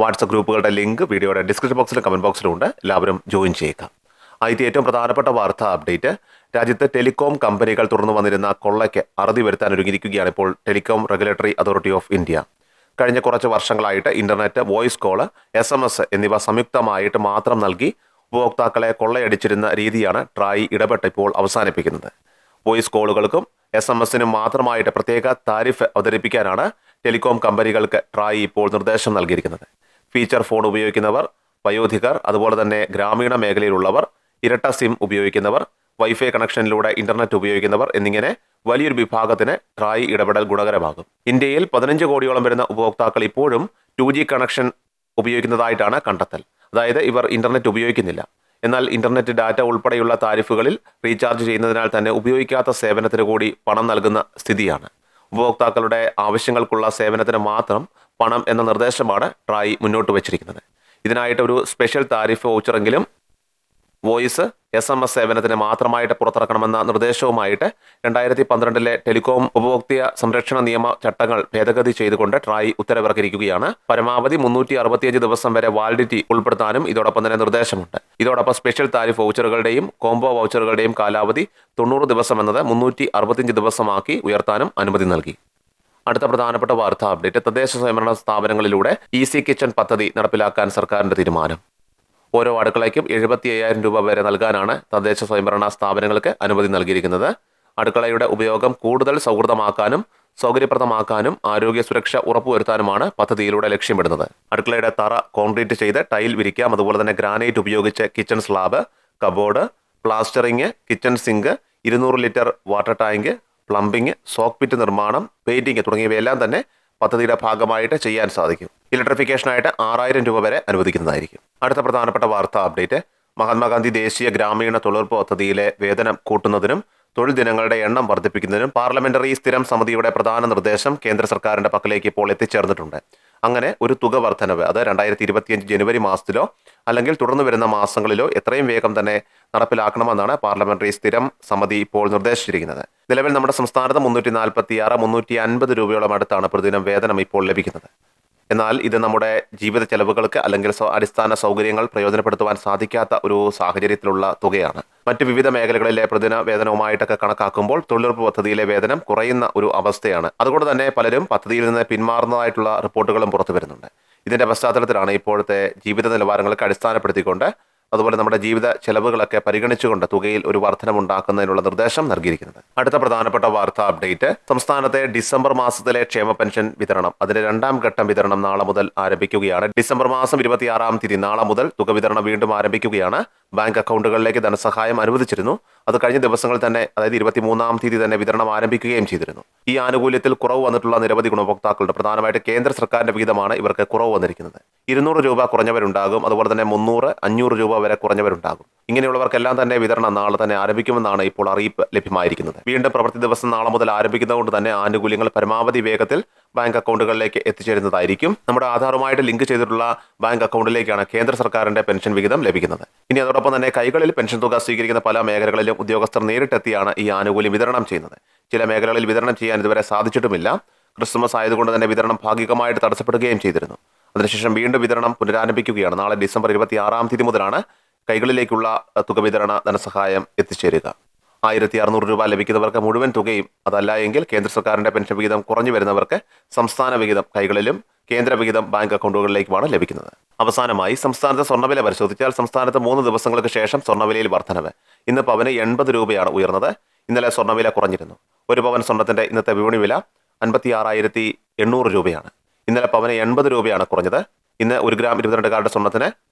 WhatsApp ഗ്രൂപ്പുകളുടെ link വീഡിയോയുടെ description ബോക്സിലും കമന്റ് ബോക്സിലും ഉണ്ട്. എല്ലാവരും ജോയിൻ ചെയ്യുക. ആദ്യത്തെ ഏറ്റവും പ്രധാനപ്പെട്ട വാർത്താ അപ്ഡേറ്റ് രാജ്യത്ത് ടെലികോം കമ്പനികൾ തുടർന്ന് വന്നിരുന്ന കൊള്ളയ്ക്ക് അറുതി വരുത്താൻ ഒരുങ്ങിയിരിക്കുകയാണ് ഇപ്പോൾ telecom regulatory authority of India. കഴിഞ്ഞ കുറച്ച് വർഷങ്ങളായിട്ട് internet voice call S M S എന്നിവ സംയുക്തമായിട്ട് മാത്രം നൽകി ഉപഭോക്താക്കളെ കൊള്ളയടിച്ചിരുന്ന രീതിയാണ് ട്രായ് ഇടപെട്ട് ഇപ്പോൾ അവസാനിപ്പിക്കുന്നത്. വോയിസ് കോളുകൾക്കും എസ് എം എസിനും മാത്രമായിട്ട് പ്രത്യേക താരിഫ് അവതരിപ്പിക്കാനാണ് ടെലികോം കമ്പനികൾക്ക് ട്രായ് ഇപ്പോൾ നിർദ്ദേശം നൽകിയിരിക്കുന്നത്. ഫീച്ചർ ഫോൺ ഉപയോഗിക്കുന്നവർ വയോധികർ അതുപോലെ തന്നെ ഗ്രാമീണ മേഖലയിലുള്ളവർ ഇരട്ട സിം ഉപയോഗിക്കുന്നവർ വൈഫൈ കണക്ഷനിലൂടെ ഇന്റർനെറ്റ് ഉപയോഗിക്കുന്നവർ എന്നിങ്ങനെ വലിയൊരു വിഭാഗത്തിന് ട്രായ് ഇടപെടൽ ഗുണകരമാകും. ഇന്ത്യയിൽ പതിനഞ്ച് കോടിയോളം വരുന്ന ഉപഭോക്താക്കൾ ഇപ്പോഴും ടു ജി കണക്ഷൻ ഉപയോഗിക്കുന്നതായിട്ടാണ് കണ്ടെത്തൽ. അതായത് ഇവർ ഇന്റർനെറ്റ് ഉപയോഗിക്കുന്നില്ല. എന്നാൽ ഇന്റർനെറ്റ് ഡാറ്റ ഉൾപ്പെടെയുള്ള താരിഫുകളിൽ റീചാർജ് ചെയ്യുന്നതിനാൽ തന്നെ ഉപയോഗിക്കാത്ത സേവനത്തിന് കൂടി പണം നൽകുന്ന സ്ഥിതിയാണ്. ഉപഭോക്താക്കളുടെ ആവശ്യങ്ങൾക്കുള്ള സേവനത്തിന് മാത്രം പണം എന്ന നിർദ്ദേശമാണ് ട്രായ് മുന്നോട്ട് വച്ചിരിക്കുന്നത്. ഇതിനായിട്ട് ഒരു സ്പെഷ്യൽ താരിഫ് വൗച്ചറെങ്കിലും വോയിസ് എസ് എം എസ് സേവനത്തിന് മാത്രമായിട്ട് പുറത്തിറക്കണമെന്ന നിർദ്ദേശവുമായിട്ട് രണ്ടായിരത്തി പന്ത്രണ്ടിലെ ടെലികോം ഉപഭോക്തൃ സംരക്ഷണ നിയമ ചട്ടങ്ങൾ ഭേദഗതി ചെയ്തുകൊണ്ട് ട്രായ് ഉത്തരവിറക്കിയിരിക്കുകയാണ്. പരമാവധി മുന്നൂറ്റി അറുപത്തിയഞ്ച് ദിവസം വരെ വാലിഡിറ്റി ഉൾപ്പെടുത്താനും ഇതോടൊപ്പം തന്നെ നിർദ്ദേശമുണ്ട്. ഇതോടൊപ്പം സ്പെഷ്യൽ താരിഫ് വൗച്ചറുകളുടെയും കോംബോ വൗച്ചറുകളുടെയും കാലാവധി തൊണ്ണൂറ് ദിവസം എന്നത് മുന്നൂറ്റി അറുപത്തിയഞ്ച് ദിവസമാക്കി ഉയർത്താനും അനുമതി നൽകി. അടുത്ത പ്രധാനപ്പെട്ട വാർത്താ അപ്ഡേറ്റ് തദ്ദേശ സ്വയംഭരണ സ്ഥാപനങ്ങളിലൂടെ ഇ സി കിച്ചൺ പദ്ധതി നടപ്പിലാക്കാൻ സർക്കാരിന്റെ തീരുമാനം. ഓരോ അടുക്കളയ്ക്കും എഴുപത്തി അയ്യായിരം രൂപ വരെ നൽകാനാണ് തദ്ദേശ സ്വയംഭരണ സ്ഥാപനങ്ങൾക്ക് അനുമതി നൽകിയിരിക്കുന്നത്. അടുക്കളയുടെ ഉപയോഗം കൂടുതൽ സൗഹൃദമാക്കാനും സൗകര്യപ്രദമാക്കാനും ആരോഗ്യ സുരക്ഷ ഉറപ്പുവരുത്താനുമാണ് പദ്ധതിയിലൂടെ ലക്ഷ്യമിടുന്നത്. അടുക്കളയുടെ തറ കോൺക്രീറ്റ് ചെയ്ത് ടൈൽ വിരിക്കാം. അതുപോലെ തന്നെ ഗ്രാനൈറ്റ് ഉപയോഗിച്ച് kitchen slab cupboard plastering kitchen sink ഇരുന്നൂറ് litre water tank plumbing soak pit നിർമ്മാണം പെയിന്റിംഗ് തുടങ്ങിയവയെല്ലാം തന്നെ പദ്ധതിയുടെ ഭാഗമായിട്ട് ചെയ്യാൻ സാധിക്കും. ഇലക്ട്രിഫിക്കേഷനായിട്ട് ആറായിരം രൂപ വരെ അനുവദിക്കുന്നതായിരിക്കും. അടുത്ത പ്രധാനപ്പെട്ട വാർത്താ അപ്ഡേറ്റ്. മഹാത്മാഗാന്ധി ദേശീയ ഗ്രാമീണ തൊഴിലുറപ്പ് പദ്ധതിയിലെ വേതനം കൂട്ടുന്നതിനും തൊഴിൽ ദിനങ്ങളുടെ എണ്ണം വർദ്ധിപ്പിക്കുന്നതിനും പാർലമെന്ററി സ്ഥിരം സമിതിയുടെ പ്രധാന നിർദ്ദേശം കേന്ദ്ര സർക്കാരിന്റെ പക്കലേക്ക് ഇപ്പോൾ എത്തിച്ചേർന്നിട്ടുണ്ട്. അങ്ങനെ ഒരു തുക വർധനവ് അത് രണ്ടായിരത്തി ഇരുപത്തിയഞ്ച് ജനുവരി മാസത്തിലോ അല്ലെങ്കിൽ തുടർന്ന് വരുന്ന മാസങ്ങളിലോ എത്രയും വേഗം തന്നെ നടപ്പിലാക്കണമെന്നാണ് പാർലമെന്ററി സ്ഥിരം സമിതി ഇപ്പോൾ നിർദ്ദേശിച്ചിരിക്കുന്നത്. നിലവിൽ നമ്മുടെ സംസ്ഥാനത്ത് മുന്നൂറ്റി നാൽപ്പത്തി ആറ് മുന്നൂറ്റി അൻപത് രൂപയോളം അടുത്താണ് പ്രതിദിനം വേതനം ഇപ്പോൾ ലഭിക്കുന്നത്. എന്നാൽ ഇത് നമ്മുടെ ജീവിത ചെലവുകൾക്ക് അല്ലെങ്കിൽ അടിസ്ഥാന സൗകര്യങ്ങൾ പ്രയോജനപ്പെടുത്തുവാൻ സാധിക്കാത്ത ഒരു സാഹചര്യത്തിലുള്ള തുകയാണ്. മറ്റ് വിവിധ മേഖലകളിലെ പ്രതിദിന വേതനവുമായിട്ടൊക്കെ കണക്കാക്കുമ്പോൾ തൊഴിലുറപ്പ് പദ്ധതിയിലെ വേതനം കുറയുന്ന ഒരു അവസ്ഥയാണ്. അതുകൊണ്ട് തന്നെ പലരും പദ്ധതിയിൽ നിന്ന് പിന്മാറുന്നതായിട്ടുള്ള റിപ്പോർട്ടുകളും പുറത്തു വരുന്നുണ്ട്. ഇതിന്റെ പശ്ചാത്തലത്തിലാണ് ഇപ്പോഴത്തെ ജീവിത നിലവാരങ്ങളൊക്കെ അടിസ്ഥാനപ്പെടുത്തിക്കൊണ്ട് അതുപോലെ നമ്മുടെ ജീവിത ചെലവുകളൊക്കെ പരിഗണിച്ചുകൊണ്ട് തുകയിൽ ഒരു വർധനമുണ്ടാക്കുന്നതിനുള്ള നിർദ്ദേശം നൽകിയിരിക്കുന്നത്. അടുത്ത പ്രധാനപ്പെട്ട വാർത്താ അപ്ഡേറ്റ്. സംസ്ഥാനത്തെ ഡിസംബർ മാസത്തിലെ ക്ഷേമ പെൻഷൻ വിതരണം അതിന്റെ രണ്ടാം ഘട്ടം വിതരണം നാളെ മുതൽ ആരംഭിക്കുകയാണ്. ഡിസംബർ മാസം ഇരുപത്തിയാറാം തീയതി നാളെ മുതൽ തുക വിതരണം വീണ്ടും ആരംഭിക്കുകയാണ്. ബാങ്ക് അക്കൗണ്ടുകളിലേക്ക് ധനസഹായം അനുവദിച്ചിരുന്നു. അത് കഴിഞ്ഞ ദിവസങ്ങളിൽ തന്നെ അതായത് ഇരുപത്തിമൂന്നാം തീയതി തന്നെ വിതരണം ആരംഭിക്കുകയും ചെയ്തിരുന്നു. ഈ ആനുകൂല്യത്തിൽ കുറവ് വന്നിട്ടുള്ള നിരവധി ഗുണഭോക്താക്കളുടെ പ്രധാനമായിട്ട് കേന്ദ്ര സർക്കാരിന്റെ വിഹിതമാണ് ഇവർക്ക് കുറവ് വന്നിരിക്കുന്നത്. ഇരുന്നൂറ് രൂപ കുറഞ്ഞവരുണ്ടാകും. അതുപോലെ തന്നെ മുന്നൂറ് അഞ്ഞൂറ് രൂപ വരെ കുറഞ്ഞവരുണ്ടാകും. ഇങ്ങനെയുള്ളവർക്കെല്ലാം തന്നെ വിതരണം നാളെ തന്നെ ആരംഭിക്കുമെന്നാണ് ഇപ്പോൾ അറിയിപ്പ് ലഭ്യമായിരിക്കുന്നത്. വീണ്ടും പ്രവൃത്തി ദിവസം നാളെ മുതൽ ആരംഭിക്കുന്നതുകൊണ്ട് തന്നെ ആനുകൂല്യങ്ങൾ പരമാവധി വേഗത്തിൽ ബാങ്ക് അക്കൗണ്ടുകളിലേക്ക് എത്തിച്ചേരുന്നതായിരിക്കും. നമ്മുടെ ആധാറുമായിട്ട് ലിങ്ക് ചെയ്തിട്ടുള്ള ബാങ്ക് അക്കൗണ്ടിലേക്കാണ് കേന്ദ്ര സർക്കാരിന്റെ പെൻഷൻ വിഹിതം ലഭിക്കുന്നത്. ഇനി അതോടൊപ്പം തന്നെ കൈകളിൽ പെൻഷൻ തുക സ്വീകരിക്കുന്ന പല മേഖലകളിലും ഉദ്യോഗസ്ഥർ നേരിട്ടെത്തിയാണ് ഈ ആനുകൂല്യം വിതരണം ചെയ്യുന്നത്. ചില മേഖലകളിൽ വിതരണം ചെയ്യാൻ ഇതുവരെ സാധിച്ചിട്ടുമില്ല. ക്രിസ്മസ് ആയതുകൊണ്ട് തന്നെ വിതരണം ഭാഗികമായിട്ട് തടസ്സപ്പെടുകയും ചെയ്തിരുന്നു. അതിനുശേഷം വീണ്ടും വിതരണം പുനരാരംഭിക്കുകയാണ്. നാളെ ഡിസംബർ ഇരുപത്തി ആറാം തീയതി മുതലാണ് കൈകളിലേക്കുള്ള തുക വിതരണ ധനസഹായം എത്തിച്ചേരുക. ആയിരത്തി അറുന്നൂറ് രൂപ ലഭിക്കുന്നവർക്ക് മുഴുവൻ തുകയും അതല്ല എങ്കിൽ കേന്ദ്ര സർക്കാരിന്റെ പെൻഷൻ വിഹിതം കുറഞ്ഞു വരുന്നവർക്ക് സംസ്ഥാന വിഹിതം കൈകളിലും കേന്ദ്ര വിഹിതം ബാങ്ക് അക്കൗണ്ടുകളിലേക്കുമാണ് ലഭിക്കുന്നത്. അവസാനമായി സംസ്ഥാനത്തെ സ്വർണവില പരിശോധിച്ചാൽ സംസ്ഥാനത്ത് മൂന്ന് ദിവസങ്ങൾക്ക് ശേഷം സ്വർണവിലയിൽ വർധനവ്. ഇന്ന് പവന് എൺപത് രൂപയാണ് ഉയർന്നത്. ഇന്നലെ സ്വർണവില കുറഞ്ഞിരുന്നു. ഒരു പവൻ സ്വർണത്തിന്റെ ഇന്നത്തെ വിപണി വില അൻപത്തി ആറായിരത്തി എണ്ണൂറ് രൂപയാണ്. ഇന്നലെ പവന് എൺപത് രൂപയാണ് കുറഞ്ഞത്. ഇന്ന് ഒരു ഗ്രാം ഇരുപത്തിരണ്ട് കാരുടെ സ്വർണത്തിന്